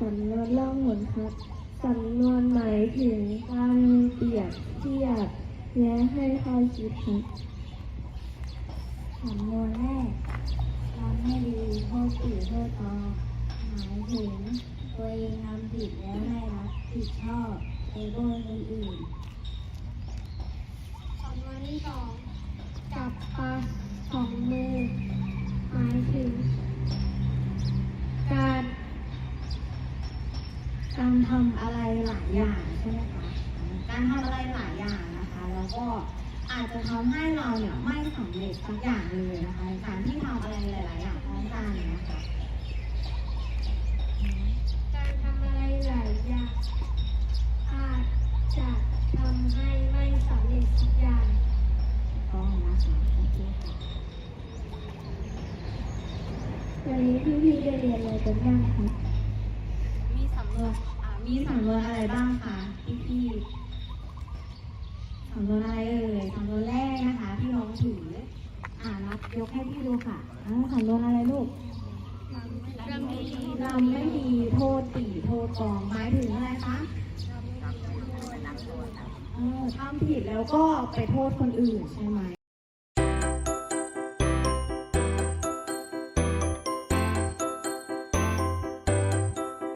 สำนวนล่องหนครับสำนวนหมายถึงการเปรียบเทียบและให้ข้อคิดครับสำนวนแรกทำให้ดีโทษสี่โทษตอหมายถึงตัวเองทำผิดแล้วให้รับผิดชอบในโทษคนอื่นสำนวนที่สองจับปลาสองมือ หมายถึง การ การทำอะไรหลายอย่างใช่ไหมคะการทำอะไรหลายอย่างนะคะ แล้วก็อาจจะทำให้เราเนี่ยไม่สำเร็จสักอย่างเลยนะคะในการที่ทำอะไรหลาย ๆ อย่างพร้อมกันนะคะ การทำอะไรหลายอย่างอาจจะทำให้ไม่สำเร็จทุกอย่างต้องนะคะโอเคค่ะวันนี้พี่ๆได้เรียนอะไรกันบ้างครับมีสำน วนอ่ามีสำนวนอะไรบ้างคะพี่พี่สำนวนอะไรเอ่ยสำนวนแรกนะคะที่น้องถืออ่ารับยกให้พี่ดูค่ะอ่าสำนวนอะไรลูกรำดีเราไม่มีโทษตีโทษกองหมายถึงอะไรคะเออทำผิดแล้วก็ไปโทษคนอื่นใช่ไหม